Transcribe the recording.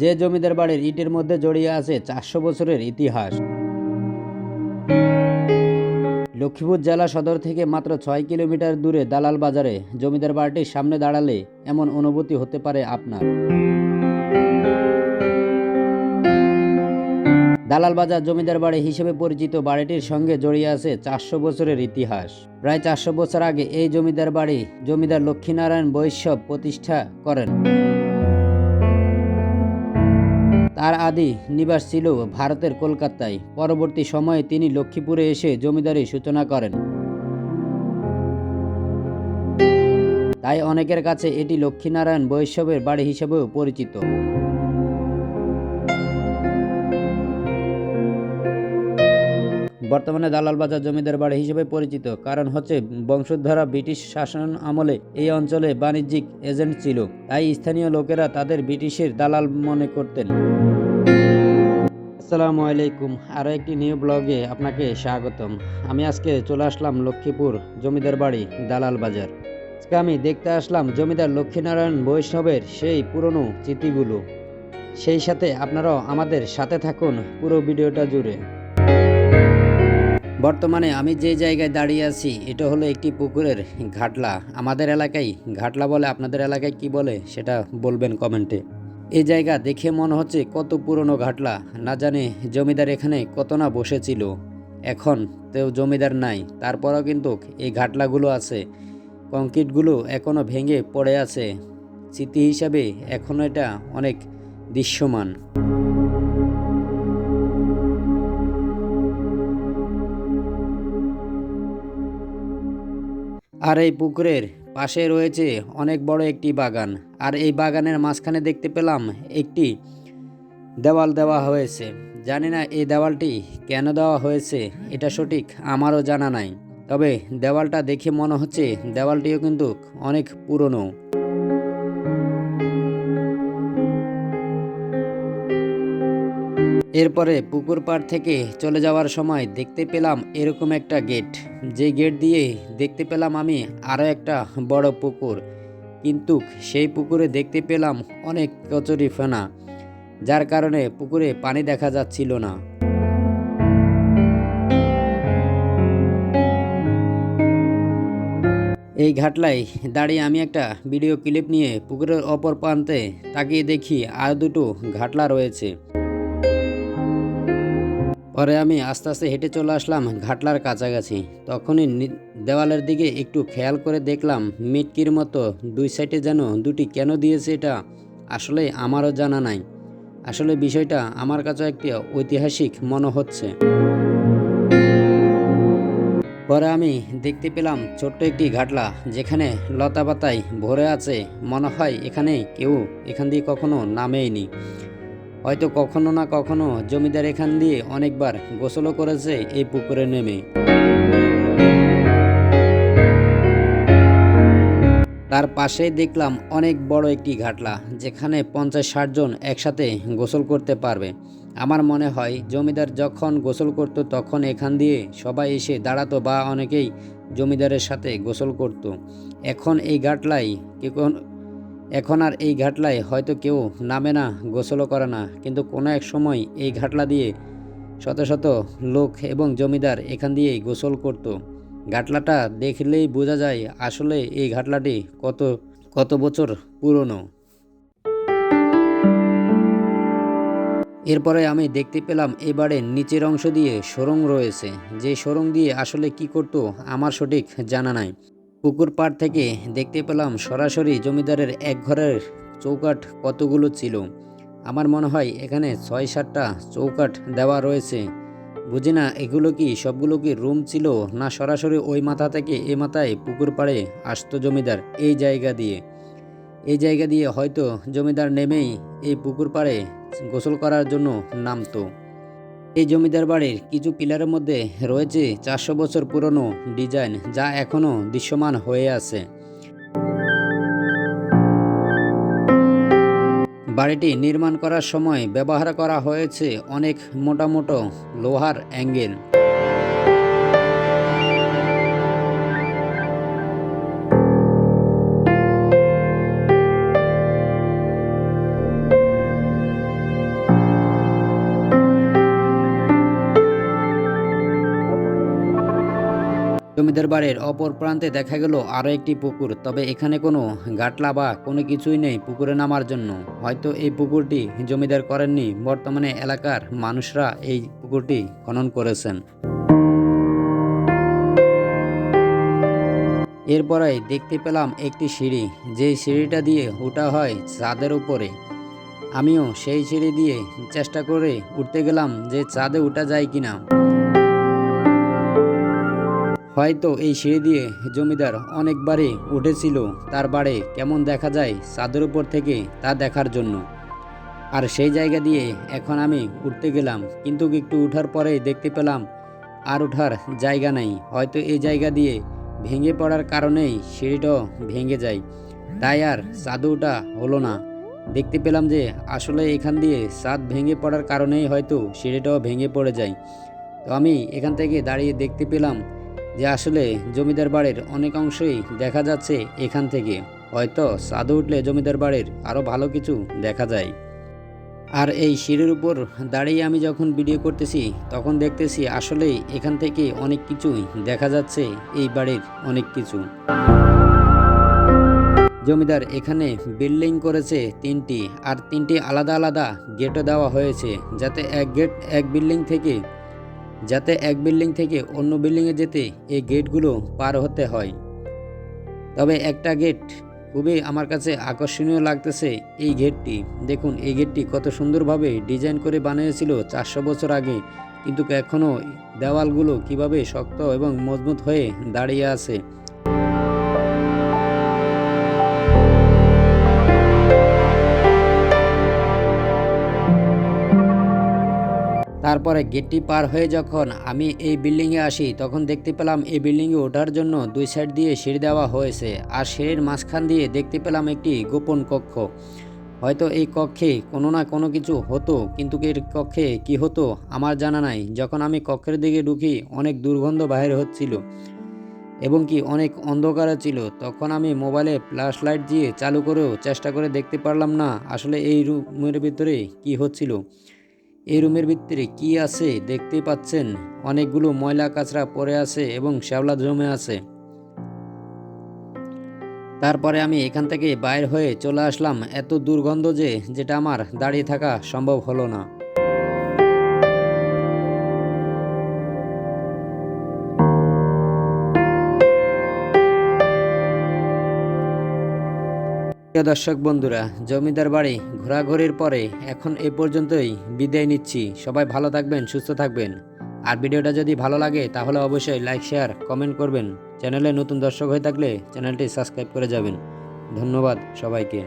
যে জমিদার বাড়ির ইটের মধ্যে জড়িয়ে আছে চারশো বছরের ইতিহাস। লক্ষ্মীপুর জেলা সদর থেকে মাত্র ছয় কিলোমিটার দূরে দালাল বাজারে জমিদার বাড়িটির সামনে দাঁড়ালে এমন অনুভূতি হতে পারে আপনার। দালাল বাজার জমিদার বাড়ি হিসেবে পরিচিত বাড়িটির সঙ্গে জড়িয়ে আছে চারশো বছরের ইতিহাস। প্রায় চারশো বছর আগে এই জমিদার বাড়ি জমিদার লক্ষ্মীনারায়ণ বৈশ্যব প্রতিষ্ঠা করেন। তার আদি নিবাস ছিল ভারতের কলকাতায়। পরবর্তী সময়ে তিনি লক্ষ্মীপুরে এসে জমিদারি সূচনা করেন। তাই অনেকের কাছে এটি লক্ষ্মীনারায়ণ বৈষ্ণবের বাড়ি হিসেবেও পরিচিত। বর্তমানে দালাল বাজার জমিদার বাড়ি হিসেবে পরিচিত। কারণ হচ্ছে, বংশোদ্ধারা ব্রিটিশ শাসন আমলে এই অঞ্চলে বাণিজ্যিক এজেন্ট ছিল। তাই স্থানীয় লোকেরা তাদের ব্রিটিশের দালাল মনে করতেন। আসসালামু আলাইকুম। আরও একটি নিউ ব্লগে আপনাকে স্বাগতম। আমি আজকে চলে আসলাম লক্ষ্মীপুর জমিদার বাড়ি দালাল বাজার। আজকে আমি দেখতে আসলাম জমিদার লক্ষ্মীনারায়ণ বৈষ্ণবের সেই পুরনো চিঠিগুলো। সেই সাথে আপনারাও আমাদের সাথে থাকুন পুরো ভিডিওটা জুড়ে। বর্তমানে আমি যে জায়গায় দাঁড়িয়ে আছি, এটা হলো একটি পুকুরের ঘাটলা। আমাদের এলাকায় ঘাটলা বলে আপনাদের এলাকায় কি বলে, সেটা বলবেন কমেন্টে। এই জায়গা দেখে মনে হচ্ছে কত পুরনো ঘাটলা। না জানে জমিদার এখানে কত না বসেছিল। এখন তেও জমিদার নাই, তারপরও কিন্তু এই ঘাটলাগুলো আছে। কংক্রিটগুলো এখনও ভেঙে পড়ে আছে। স্মৃতি হিসাবে এখনও এটা অনেক দৃশ্যমান। আর এই পুকুরের পাশে রয়েছে অনেক বড় একটি বাগান। আর এই বাগানের মাঝখানে দেখতে পেলাম একটি দেওয়াল দেওয়া হয়েছে। জানি না এই দেওয়ালটি কেন দেওয়া হয়েছে, এটা সঠিক আমারও জানা নাই। তবে দেওয়ালটা দেখে মনে হচ্ছে দেওয়ালটিও কিন্তু অনেক পুরনো। এরপরে পুকুর পাড় থেকে চলে যাওয়ার সময় দেখতে পেলাম এরকম একটা গেট। যে গেট দিয়ে দেখতে পেলাম আমি আরও একটা বড় পুকুর। কিন্তু সেই পুকুরে দেখতে পেলাম অনেক কচুরি ফেনা, যার কারণে পুকুরে পানি দেখা যাচ্ছিল না। এই ঘাটলায় দাঁড়িয়ে আমি একটা ভিডিও ক্লিপ নিয়ে পুকুরের অপর প্রান্তে তাকিয়ে দেখি আর দুটো ঘাটলা রয়েছে। পরে আমি আস্তে আস্তে হেঁটে চলে আসলাম ঘাটলার কাছাকাছি। তখনই দেওয়ালের দিকে একটু খেয়াল করে দেখলাম মিটকির মতো দুই সাইডে যেন দুটি কেন দিয়েছে এটা আসলে আমারও জানা নাই। আসলে বিষয়টা আমার কাছে একটি ঐতিহাসিক মনে হচ্ছে। পরে আমি দেখতে পেলাম ছোট্ট একটি ঘাটলা যেখানে লতা পাতায় ভরে আছে। মনে হয় এখানে কেউ এখান দিয়ে কখনো নামেইনি হয়তো কখনো না কখনো জমিদার এখান দিয়ে অনেকবার গোসলও করেছে এই পুকুরে নেমে। তার পাশেই দেখলাম অনেক বড় একটি ঘাটলা, যেখানে পঞ্চাশ ষাট জন একসাথে গোসল করতে পারবে। আমার মনে হয় জমিদার যখন গোসল করত তখন এখান দিয়ে সবাই এসে দাঁড়াতো বা অনেকেই জমিদারের সাথে গোসল করত। এখন এই ঘাটলাই কে এখন আর এই ঘাটলায় হয়তো কেউ নামে না, গোসলও করে না, কিন্তু কোনো এক সময় এই ঘাটলা দিয়ে শত শত লোক এবং জমিদার এখান দিয়েই গোসল করত। ঘাটলাটা দেখলেই বোঝা যায় আসলে এই ঘাটলাটি কত কত বছর পুরনো। এরপরে আমি দেখতে পেলাম এবারে নিচের অংশ দিয়ে সুরং রয়েছে। যে সুরং দিয়ে আসলে কি করতো আমার সঠিক জানা নাই। পুকুর পাড় থেকে দেখতে পেলাম সরাসরি জমিদারের এক ঘরের চৌকাঠ কতগুলো ছিল। আমার মনে হয় এখানে ছয় সাতটা চৌকাঠ দেওয়া রয়েছে। বুঝি না এগুলো কি সবগুলো কি রুম ছিল না সরাসরি ওই মাথা থেকে এ মাথায় পুকুর পাড়ে আসতো জমিদার এই জায়গা দিয়ে? এই জায়গা দিয়ে হয়তো জমিদার নেমেই এই পুকুর পাড়ে গোসল করার জন্য নামতো। এই জমিদার বাড়ির কিছু পিলারের মধ্যে রয়েছে চারশো বছর পুরনো ডিজাইন যা এখনও দৃশ্যমান হয়ে আছে। বাড়িটি নির্মাণ করার সময় ব্যবহার করা হয়েছে অনেক মোটামোটো লোহার অ্যাঙ্গেল। জমিদার বাড়ির অপর প্রান্তে দেখা গেল আরও একটি পুকুর, তবে এখানে কোনো গাটলা বা কোনো কিছুই নেই পুকুরে নামার জন্য। হয়তো এই পুকুরটি জমিদার করেননি, বর্তমানে এলাকার মানুষরা এই পুকুরটি খনন করেছেন। এরপরে দেখতে পেলাম একটি সিঁড়ি, যেই সিঁড়িটা দিয়ে ওঠা হয় ছাদের উপরে। আমিও সেই সিঁড়ি দিয়ে চেষ্টা করে উঠতে গেলাম যে চাঁদে উঠা যায় কিনা। হয়তো এই সিঁড়ি দিয়ে জমিদার অনেকবারই উঠেছিল, তার বাড়ি কেমন দেখা যায় ছাদের উপর থেকে তা দেখার জন্য। আর সেই জায়গা দিয়ে এখন আমি উঠতে গেলাম, কিন্তু একটু উঠার পরেই দেখতে পেলাম আর ওঠার জায়গা নেই। হয়তো এই জায়গা দিয়ে ভেঙে পড়ার কারণেই সিঁড়িটাও ভেঙে যায়। তাই আর ছাদে ওঠা হলো না। দেখতে পেলাম যে আসলে এখান দিয়ে ছাদ ভেঙে পড়ার কারণেই হয়তো সিঁড়িটাও ভেঙে পড়ে যায়। তো আমি এখান থেকে দাঁড়িয়ে দেখতে পেলাম যে আসলে জমিদার বাড়ির অনেক অংশই দেখা যাচ্ছে এখান থেকে। হয়তো ছাদে উঠলে জমিদার বাড়ির আরও ভালো কিছু দেখা যায়। আর এই সিঁড়ির উপর দাঁড়িয়ে আমি যখন ভিডিও করতেছি, তখন দেখতেছি আসলে এখান থেকে অনেক কিছুই দেখা যাচ্ছে এই বাড়ির অনেক কিছু। জমিদার এখানে বিল্ডিং করেছে তিনটি, আর তিনটি আলাদা আলাদা গেটও দেওয়া হয়েছে, যাতে এক গেট এক বিল্ডিং থেকে যাতে এক বিল্ডিং থেকে অন্য বিল্ডিংয়ে যেতে এই গেটগুলো পার হতে হয়। তবে একটা গেট খুবই আমার কাছে আকর্ষণীয় লাগতেছে এই গেটটি। দেখুন, এই গেটটি কত সুন্দরভাবে ডিজাইন করে বানিয়েছিল চারশো বছর আগে, কিন্তু এখনও দেওয়ালগুলো কীভাবে শক্ত এবং মজবুত হয়ে দাঁড়িয়ে আছে তারপরে গেটটি পার হয়ে যখন আমি এই বিল্ডিংয়ে আসি, তখন দেখতে পেলাম এই বিল্ডিংয়ে ওঠার জন্য দুই সাইড দিয়ে সিঁড়ি দেওয়া হয়েছে আর সিঁড়ির মাঝখান দিয়ে দেখতে পেলাম একটি গোপন কক্ষ। হয়তো এই কক্ষে কোনো না কোনো কিছু হতো, কিন্তু এর কক্ষে কি হতো আমার জানা নাই। যখন আমি কক্ষের দিকে ঢুকি, অনেক দুর্গন্ধ বাহির হচ্ছিল এবং কি অনেক অন্ধকারে ছিল। তখন আমি মোবাইলে ফ্ল্যাশ লাইট দিয়ে চালু করেও চেষ্টা করে দেখতে পারলাম না আসলে এই রুমের ভিতরে কি হচ্ছিল। এই রুমের ভিতরে কি আছে দেখতে পাচ্ছেন? অনেকগুলো ময়লা কাচরা পড়ে আছে এবং শ্যাওলা জমে আছে। তারপরে আমি এখান থেকে বাইর হয়ে চলে আসলাম। এত দুর্গন্ধ যে, যেটা আমার দাঁড়িয়ে থাকা সম্ভব হলো না। প্রিয় দর্শক বন্ধুরা, জমিদার বাড়ি ঘোরাঘুরির পরে এখন এ পর্যন্তই বিদায় নিচ্ছি। সবাই ভালো থাকবেন, সুস্থ থাকবেন। আর ভিডিওটা যদি ভালো লাগে, তাহলে অবশ্যই লাইক, শেয়ার, কমেন্ট করবেন। চ্যানেলে নতুন দর্শক হয়ে থাকলে চ্যানেলটি সাবস্ক্রাইব করে যাবেন। ধন্যবাদ সবাইকে।